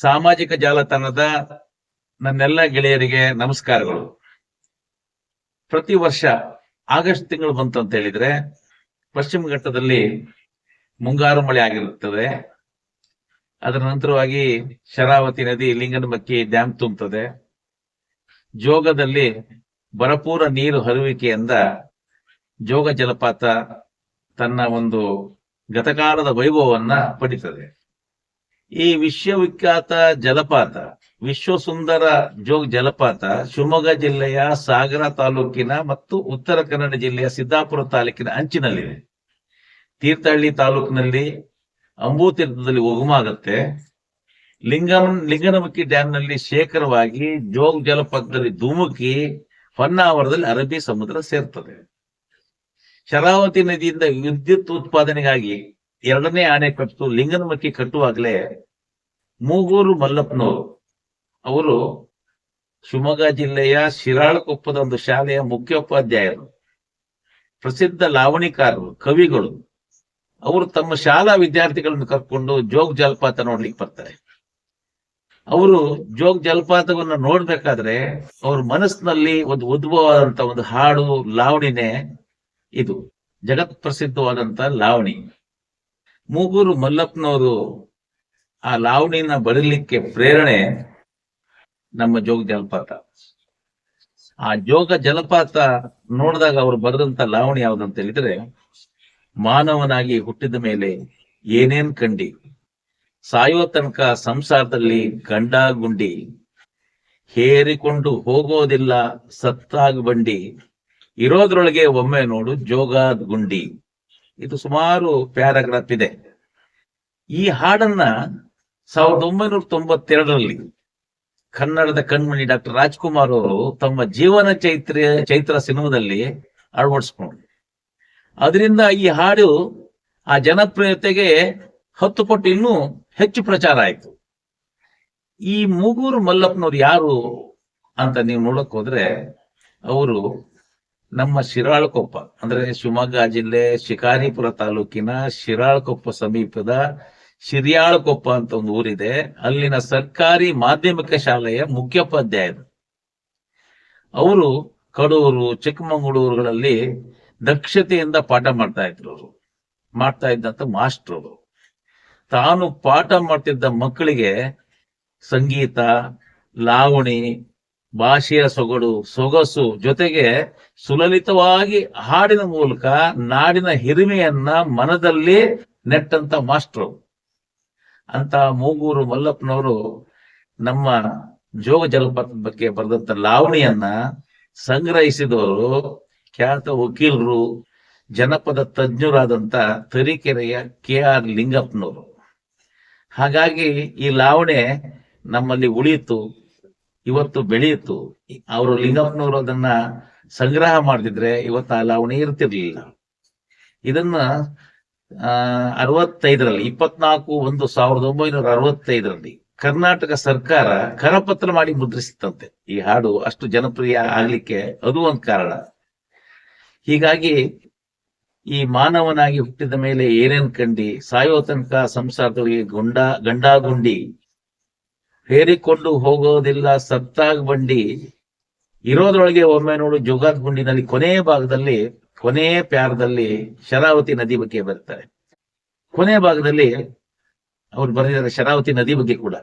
ಸಾಮಾಜಿಕ ಜಾಲತಾಣದ ನನ್ನೆಲ್ಲ ಗೆಳೆಯರಿಗೆ ನಮಸ್ಕಾರಗಳು. ಪ್ರತಿ ವರ್ಷ ಆಗಸ್ಟ್ ತಿಂಗಳು ಬಂತು ಅಂತ ಹೇಳಿದ್ರೆ ಪಶ್ಚಿಮ ಘಟ್ಟದಲ್ಲಿ ಮುಂಗಾರು ಮಳೆ ಆಗಿರುತ್ತದೆ. ಅದರ ನಂತರವಾಗಿ ಶರಾವತಿ ನದಿ, ಲಿಂಗನಮಕ್ಕಿ ಡ್ಯಾಮ್ ತುಂಬುತ್ತದೆ ಜೋಗದಲ್ಲಿ ಬರಪೂರ ನೀರು ಹರಿಯುವಿಕೆಯಿಂದ ಜೋಗ ಜಲಪಾತ ತನ್ನ ಒಂದು ಗತಕಾಲದ ವೈಭವವನ್ನ ಪಡಿತದೆ. ಈ ವಿಶ್ವವಿಖ್ಯಾತ ಜಲಪಾತ ವಿಶ್ವ ಸುಂದರ ಜೋಗ್ ಜಲಪಾತ, ಶಿವಮೊಗ್ಗ ಜಿಲ್ಲೆಯ ಸಾಗರ ತಾಲೂಕಿನ ಮತ್ತು ಉತ್ತರ ಕನ್ನಡ ಜಿಲ್ಲೆಯ ಸಿದ್ದಾಪುರ ತಾಲೂಕಿನ ಅಂಚಿನಲ್ಲಿದೆ. ತೀರ್ಥಹಳ್ಳಿ ತಾಲೂಕಿನಲ್ಲಿ ಅಂಬೂತೀರ್ಥದಲ್ಲಿ ಉಗಮಾಗತ್ತೆ ಲಿಂಗಂ ಲಿಂಗನಮಕ್ಕಿ ಡ್ಯಾಂನಲ್ಲಿ ಶೇಖರವಾಗಿ ಜೋಗ್ ಜಲಪಾತದಲ್ಲಿ ಧುಮುಕಿ ಹೊನ್ನಾವರದಲ್ಲಿ ಅರಬ್ಬಿ ಸಮುದ್ರ ಸೇರ್ತದೆ. ಶರಾವತಿ ನದಿಯಿಂದ ವಿದ್ಯುತ್ ಉತ್ಪಾದನೆಗಾಗಿ ಎರಡನೇ ಅಣೆಕಟ್ಟು ಲಿಂಗನಮಕ್ಕಿ ಕಟ್ಟುವಾಗಲೇ ಮೂಗೂರು ಮಲ್ಲಪ್ಪನವರು, ಅವರು ಶಿವಮೊಗ್ಗ ಜಿಲ್ಲೆಯ ಶಿರಾಳಕೊಪ್ಪದ ಒಂದು ಶಾಲೆಯ ಮುಖ್ಯೋಪಾಧ್ಯಾಯರು, ಪ್ರಸಿದ್ಧ ಲಾವಣಿಕಾರರು, ಕವಿಗಳು. ಅವರು ತಮ್ಮ ಶಾಲಾ ವಿದ್ಯಾರ್ಥಿಗಳನ್ನು ಕರ್ಕೊಂಡು ಜೋಗ್ ಜಲಪಾತ ನೋಡ್ಲಿಕ್ಕೆ ಬರ್ತಾರೆ. ಅವರು ಜೋಗ್ ಜಲಪಾತವನ್ನು ನೋಡ್ಬೇಕಾದ್ರೆ ಅವ್ರ ಮನಸ್ಸಿನಲ್ಲಿ ಒಂದು ಉದ್ಭವವಾದಂತ ಒಂದು ಹಾಡು, ಲಾವಣಿನೇ ಇದು. ಜಗತ್ ಪ್ರಸಿದ್ಧವಾದಂತ ಲಾವಣಿ. ಮೂಗೂರು ಮಲ್ಲಪ್ಪನವರು ಆ ಲಾವಣಿನ ಬರಲಿಕ್ಕೆ ಪ್ರೇರಣೆ ನಮ್ಮ ಜೋಗ ಜಲಪಾತ. ಆ ಜೋಗ ಜಲಪಾತ ನೋಡಿದಾಗ ಅವರು ಬರೆದಂತ ಲಾವಣಿ ಯಾವ್ದಂತ ಹೇಳಿದ್ರೆ, ಮಾನವನಾಗಿ ಹುಟ್ಟಿದ ಮೇಲೆ ಏನೇನ್ ಕಂಡಿ ಸಾಯೋ ತನಕ ಸಂಸಾರದಲ್ಲಿ ಗಂಡ ಗುಂಡಿ ಹೇರಿಕೊಂಡು ಹೋಗೋದಿಲ್ಲ ಸತ್ತಾಗ ಬಂಡಿ, ಇರೋದ್ರೊಳಗೆ ಒಮ್ಮೆ ನೋಡು ಜೋಗಾದ್ ಗುಂಡಿ. ಇದು ಸುಮಾರು ಪ್ಯಾರಾಗ್ರಾಫ್ ಇದೆ ಈ ಹಾಡನ್ನ ಸಾವಿರದ ಒಂಬೈನೂರ ತೊಂಬತ್ತೆರಡರಲ್ಲಿ ಕನ್ನಡದ ಕಣ್ಮಣಿ ಡಾಕ್ಟರ್ ರಾಜ್ಕುಮಾರ್ ಅವರು ತಮ್ಮ ಜೀವನ ಚೈತ್ರ ಚೈತ್ರ ಸಿನಿಮಾದಲ್ಲಿ ಅಳವಡಿಸ್ಕೊಂಡ್ರು. ಅದರಿಂದ ಈ ಹಾಡು ಆ ಜನಪ್ರಿಯತೆಗೆ ಹತ್ತು ಪಟ್ಟು ಇನ್ನೂ ಹೆಚ್ಚು ಪ್ರಚಾರ ಆಯ್ತು. ಈ ಮೂಗೂರು ಮಲ್ಲಪ್ಪನವ್ರು ಯಾರು ಅಂತ ನೀವು ನೋಡಕ್ ಹೋದ್ರೆ, ಅವರು ನಮ್ಮ ಶಿರಾಳಕೊಪ್ಪ, ಅಂದ್ರೆ ಶಿವಮೊಗ್ಗ ಜಿಲ್ಲೆ ಶಿಕಾರಿಪುರ ತಾಲೂಕಿನ ಶಿರಾಳಕೊಪ್ಪ ಸಮೀಪದ ಶಿರಿಯಾಳಕೊಪ್ಪ ಅಂತ ಒಂದು ಊರಿದೆ. ಅಲ್ಲಿನ ಸರ್ಕಾರಿ ಮಾಧ್ಯಮಿಕ ಶಾಲೆಯ ಮುಖ್ಯೋಪಾಧ್ಯಾಯರು. ಅವರು ಕಡೂರು, ಚಿಕ್ಕಮಗಳೂರುಗಳಲ್ಲಿ ದಕ್ಷತೆಯಿಂದ ಪಾಠ ಮಾಡ್ತಾ ಇದ್ರು ಅವರು. ಮಾಡ್ತಾ ಇದ್ದಂತ ಮಾಸ್ಟರ್ ಅವರು. ತಾನು ಪಾಠ ಮಾಡ್ತಿದ್ದ ಮಕ್ಕಳಿಗೆ ಸಂಗೀತ, ಲಾವಣಿ ಭಾಷೆಯ ಸೊಗಡು, ಸೊಗಸು ಜೊತೆಗೆ ಸುಲಲಿತವಾಗಿ ಹಾಡಿನ ಮೂಲಕ ನಾಡಿನ ಹಿರಿಮೆಯನ್ನ ಮನದಲ್ಲಿ ನೆಟ್ಟಂತ ಮಾಸ್ಟ್ರು. ಅಂತ ಮೂಗೂರು ಮಲ್ಲಪ್ಪನವರು ನಮ್ಮ ಜೋಗ ಜಲಪಾತದ ಬಗ್ಗೆ ಬರೆದಂತ ಲಾವಣಿಯನ್ನ ಸಂಗ್ರಹಿಸಿದವರು ಖ್ಯಾತ ವಕೀಲರು, ಜನಪದ ತಜ್ಞರಾದಂತ ತರೀಕೆರೆಯ ಕೆ ಆರ್ ಲಿಂಗಪ್ಪನವರು. ಹಾಗಾಗಿ ಈ ಲಾವಣೆ ನಮ್ಮಲ್ಲಿ ಉಳಿಯಿತು. ಇವತ್ತು ಬೆಳೆಯಿತು. ಅವರು ಲಿಂಗಪ್ಪನವರು ಅದನ್ನ ಸಂಗ್ರಹ ಮಾಡ್ತಿದ್ರೆ ಇವತ್ತು ಆ ಲಾವಣಿ ಇರ್ತಿರ್ಲಿಲ್ಲ. ಇದನ್ನ ಅರವತ್ತೈದರಲ್ಲಿ, ಇಪ್ಪತ್ನಾಲ್ಕು ಒಂದು ಸಾವಿರದ ಒಂಬೈನೂರ ಅರವತ್ತೈದರಲ್ಲಿ ಕರ್ನಾಟಕ ಸರ್ಕಾರ ಕರಪತ್ರ ಮಾಡಿ ಮುದ್ರಿಸಿತ್ತಂತೆ. ಈ ಹಾಡು ಅಷ್ಟು ಜನಪ್ರಿಯ ಆಗ್ಲಿಕ್ಕೆ ಅದು ಒಂದು ಕಾರಣ. ಹೀಗಾಗಿ ಈ ಮಾನವನಾಗಿ ಹುಟ್ಟಿದ ಮೇಲೆ ಏನೇನ್ ಕಂಡಿ, ಸಾಯೋ ತನಕ ಸಂಸಾರದೊಳಗೆ ಗುಂಡ, ಗಂಡಾಗುಂಡಿ ಹೇರಿಕೊಂಡು ಹೋಗೋದಿಲ್ಲ ಸತ್ತಾಗ ಬಂಡಿ. ಇರೋದ್ರೊಳಗೆ ಒಮ್ಮೆ ನೋಡು ಜೋಗಾದ್ ಗುಂಡಿನಲ್ಲಿ ಕೊನೆಯ ಭಾಗದಲ್ಲಿ ಕೊನೆಯ ಪ್ಯಾರದಲ್ಲಿ ಶರಾವತಿ ನದಿ ಬಗ್ಗೆ ಬರ್ತಾರೆ. ಕೊನೆಯ ಭಾಗದಲ್ಲಿ ಅವ್ರು ಬರೆದಿದ್ದಾರೆ ಶರಾವತಿ ನದಿ ಬಗ್ಗೆ ಕೂಡ.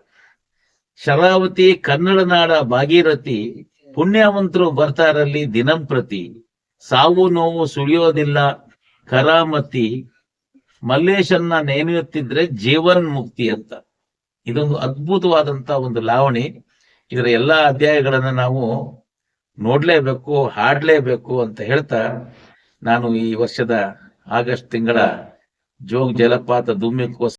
ಶರಾವತಿ, ಕನ್ನಡ ನಾಡ, ಭಾಗೀರಥಿ, ಪುಣ್ಯವಂತರು ಬರ್ತಾರಲ್ಲಿ ದಿನಂಪ್ರತಿ ಸಾವು ನೋವು ಸುಳಿಯೋದಿಲ್ಲ, ಕರಾಮತಿ. ಮಲ್ಲೇಶನ್ನ ನೆನೆಯುತ್ತಿದ್ರೆ ಜೀವನ್ ಮುಕ್ತಿ ಅಂತ. ಇದೊಂದು ಅದ್ಭುತವಾದಂತ ಒಂದು ಲಾವಣಿ. ಇದರ ಎಲ್ಲಾ ಅಧ್ಯಾಯಗಳನ್ನ ನಾವು ನೋಡ್ಲೇಬೇಕು, ಹಾಡ್ಲೇಬೇಕು ಅಂತ ಹೇಳ್ತಾ ನಾನು ಈ ವರ್ಷದ ಆಗಸ್ಟ್ ತಿಂಗಳ ಜೋಗ್ ಜಲಪಾತ ಧೂಮ್ಯಕ್ಕೋಸ್ಕರ